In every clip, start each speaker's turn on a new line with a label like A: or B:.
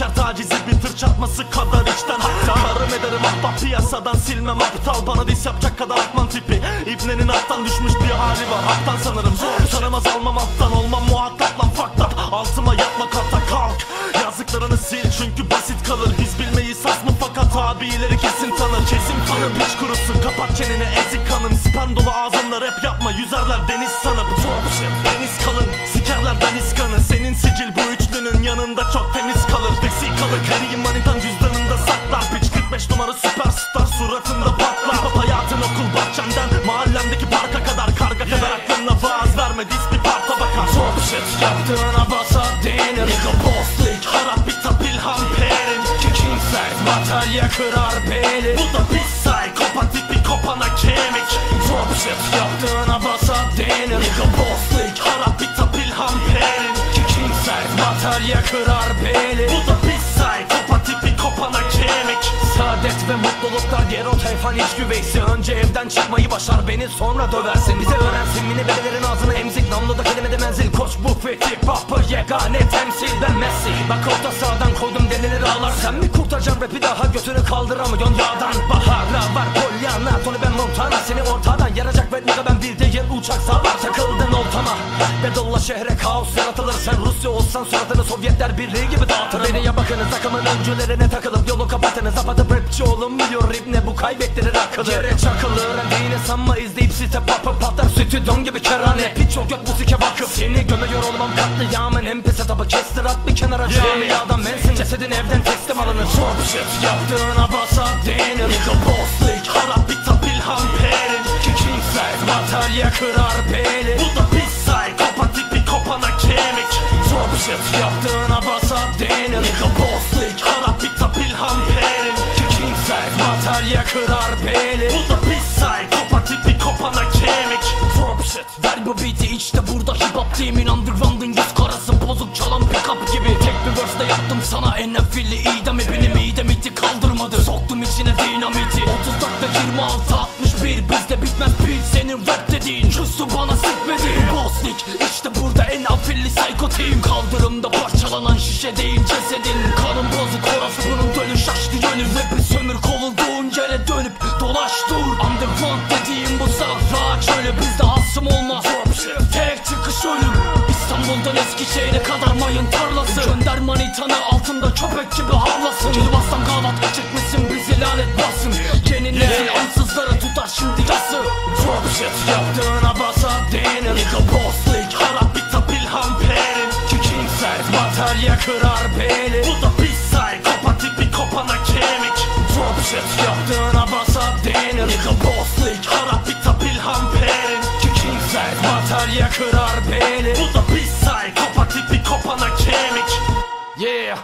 A: bir tır çarpması kadar içten Karım ederim ahbap piyasadan silmem aptal. Bana diss yapacak kadar akman tipi. İbnenin alttan düşmüş bir hali var. Haktan sanırım Tanımaz almam alttan olmam muhatap lan. Up Altıma yapma kata kalk. Yazdıklarını sil çünkü basit kalır. Biz bilmeyi sas mı? Fakat abileri kesin tanır. Kesin tanır piç kurusun. Kapat çeneni ezik kanım Sperm dolu ağzımla rap yapma. Yüzerler deniz sanıp. Deniz kalın. Sikerler deniz kanı. Senin sicil bu üçlünün yanında çok temiz kalır Vesikalı kariyim manitan cüzdanında saklar Piç 45 numara süperstar suratında patlar Hip hayatın okul bahçenden Mahallemdeki parka kadar. Karga kadar aklına vaaz verme Dis bir parta bakar. Top shit yaptığına basa denir Nigga league Harap bir tap ilham perin King size batarya kırar beli Bu da bir psychopat tipi kopana kemik. Top shit yaptığına basa denir Nigga league Harap bir tap ilham perin King size batarya kırar beli Bu da kopana kemik
B: Saadet ve mutluluklar gero tayfan iç güveysi. Önce evden çıkmayı başar beni sonra döversin. Bize öğrensin mini bebelerin ağzını emzik. Namluda kelimede menzil. Koç bu fethi Papı yegane temsil. Ben Messi. Bak orta sağdan koydum delileri ağlar. Sen mi kurtaracaksın rapi? Daha götünü kaldıramıyorsun yağdan Baharla var Pollyanna. Tony ben Montana. Seni ortadan yaracak ve ben bir değil uçak sağlar Takıldın oltama Bedolla şehre kaos yaratılır. Sen Rusya olsan suratını Sovyetler Birliği gibi dağıtır. Nereye bakınız takımın öncülerine takılıp Yolu kapatınız. Apatıp rapçi olun biliyor Rip ne bu? Kaybettirir akıllı Yere çakılır Dini sanma izleyip site papı patlar. Stüdyon gibi kerane. Piç ol göt musike vakıf. Seni gömüyor olmam katliamın. En pis etabı kestir at bir kenara. Cami Adam bensin cesedin evden teslim alınır. Top shit.
A: Yaptığına basa denir Nigga boss league Harap bir tap ilham perin. King size
B: Batarya kırar beli işte burada hip hop team'in underground'ın yüz karası Bozuk çalan pickup gibi. Tek bir verse'de yaptım sana NFL idam Benim idem iti kaldırmadı. Soktum içine dinamiti. 30 dakika 26 61 Bizde bitmez beat senin rap dediğin Küstü bana sıkmedi League işte burada en afilli psycho team. Kaldırımda parçalanan şişe değil Ölüm İstanbul'dan Eskişehir'e kadar mayın tarlası. Gönder manitanı altında köpek gibi havlasın. Gel bastan gavat çekmesin bizi lanet basın. Yeni nesil ansızları tutar şimdi yası.
A: Drop shit Yaptığına basa denir Nigga boss league Harap bir tap ilham perin King size
B: Batarya kırar beli
A: Bu da bir psychopat tipi kopana kemik. Drop shit Yaptığına basa denir Nigga boss
B: size batarya kırar beli
A: Bu da bir psychopat tipi kopana kemik.
B: Yeah.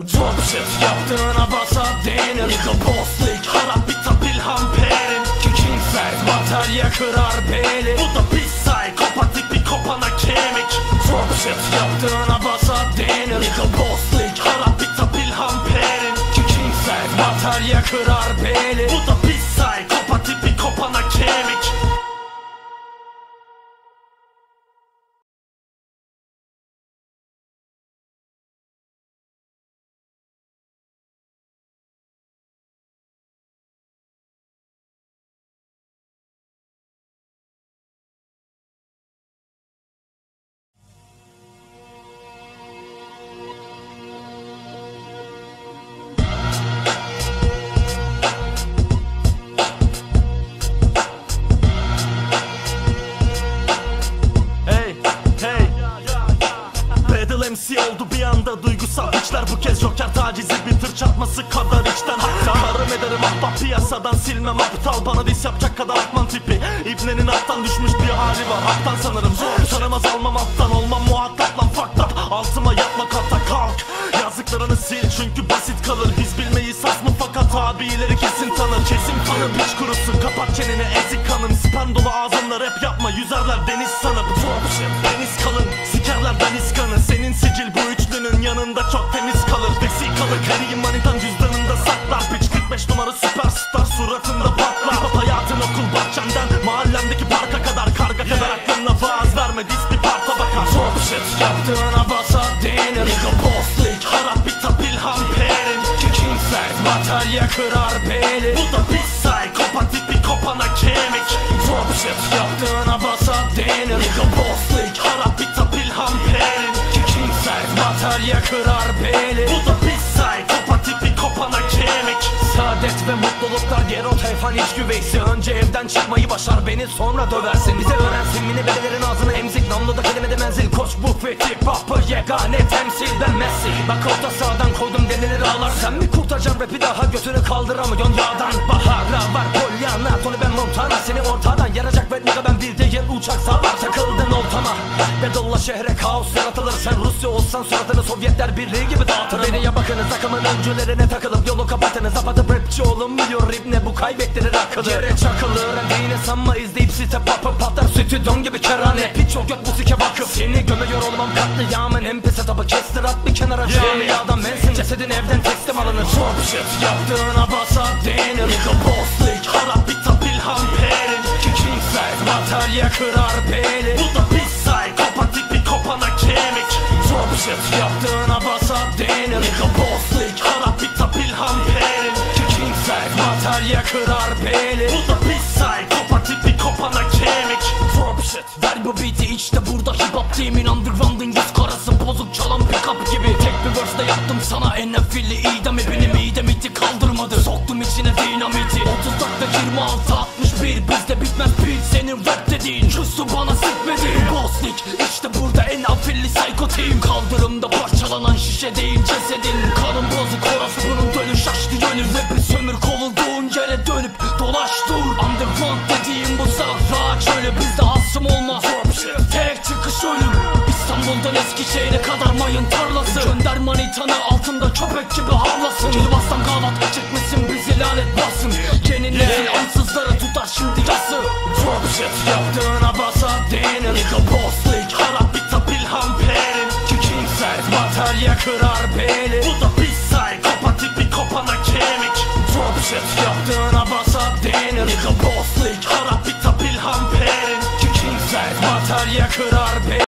A: Drop shit Yaptığına basa denir. Nigga boss league Harap bir tap ilham perin
B: King size batarya kırar beli
A: Bu da bir psychopat tipi kopana kemik. Drop shit Yaptığına basa denir. Nigga boss league Harap bir tap ilham perin
B: King size batarya kırar beli
A: Bu da ahbap piyasadan silmem aptal. Bana diss yapacak kadar akman tipi. İbnenin alttan düşmüş bir hali var. Haktan sanırım. Tanımaz almam alttan olmam. Muhatap lan up Altıma yapma kata kalk. Yazdıklarını sil çünkü basit kalır. Biz bilmeyi sas mı? Fakat abileri kesin tanır. Kesin tanır piç kurusun. Kapat çeneni ezik kanım. Sperm dolu ağzımla rap yapma. Yüzerler deniz sanıp. Deniz kalın. Sikerler deniz kanı. Senin sicil bu üçlünün yanında çok temiz kalır. Vesikalı kariyim manitan
B: Batarya kırar beli
A: Bu da bir psikopat tipi kopana kemik.
B: Drop shit yaptığına basa denir. Nigga boss league
A: Harap bir tap ilham perin
B: King size batarya kırar beli
A: Bu da bir psikopat tipi kopana kemik.
B: Saadet ve mutluluklar Gero tayfan iç güveysi. Önce evden çıkmayı başar beni sonra döversin. Bize öğrensin mini belelerin ağzını emzik. Namluda kelimede menzil. Koç bu fethi Papı yegane temsil. Ben Messi. Bak orta sağdan koydum denilir ağlar. Sen mi kurtaracaksın rapi daha götünü kaldıramıyorsun yağdan Baharla var Pollyanna Tony ben Montana Seni ortadan yaracak ve nigga ben bir değil uçak sağlar Takıldın oltama Bedolla şehre kaos yaratılır. Sen Rusya olsan suratını Sovyetler Birliği gibi dağıtır Beni bakınız akımın öncülerine takılıp yolu kapatınız. Apatıp rapçi olun biliyor rip ne bu kaybettirir akıllı Yere çakılır Dine sanma izleyip site papı patlar Stüdyon gibi kerane. Piç o göt musike vakıf Seni gömüyor olmam katliamın. En pis etabı Kestir at bir kenara. Camiadan Mensin cesedin evden teslim alınır. Çok shit yaptığına basa denir Nigga boss league
A: Harap bir tap ilham perin
B: King size batarya kırar beli
A: Bu da bir psikopat tipi kopana kemik.
B: Drop shit yaptığına basa denir Nigga boss league
A: Harap bir tap ilham perin
B: King size batarya kırar beli
A: Bu da bir psikopat tipi kopana kemik.
B: Drop shit Ver bu beat'i işte burada hip hop team'in underground'ın yüz karası Bozuk çalan pick up gibi. Tek bir verse'de yaptım sana NFL'li idam Benim idem iti kaldırmadı. Soktum içine dinamiti. 30 dakika 26 61 Bizde bitmez beat senin rap dediğin. Küstü bana sıkmedi. League işte burada en afilli psycho team. Kaldırımda parçalanan şişe değil cesedin. Kanın bozuk orası bunun dönüş açtı yönü. Rap'i sömür kovulduğun yere dönüp dolaş dur. Underground dediğim bu sahra çölü Bizde asım olmaz Tek çıkış ölüm İstanbul'dan Eskişehir'e kadar mayın tarlası. Gönder manitanı altında köpek gibi havlasın. Kilvastan gavat çıkmışsın bizi lanet basın. Yeni nesil ansızları tutar şimdi yası Drop shit yaptığına basa denir Nigga boss league
A: Harap bir tap ilham perin
B: King size batarya kırar beli
A: Bu da bir psikopat tipi kopana kemik.
B: Drop shit yaptığına basa denir Nigga boss league
A: Harap bir tap ilham perin
B: King size batarya kırar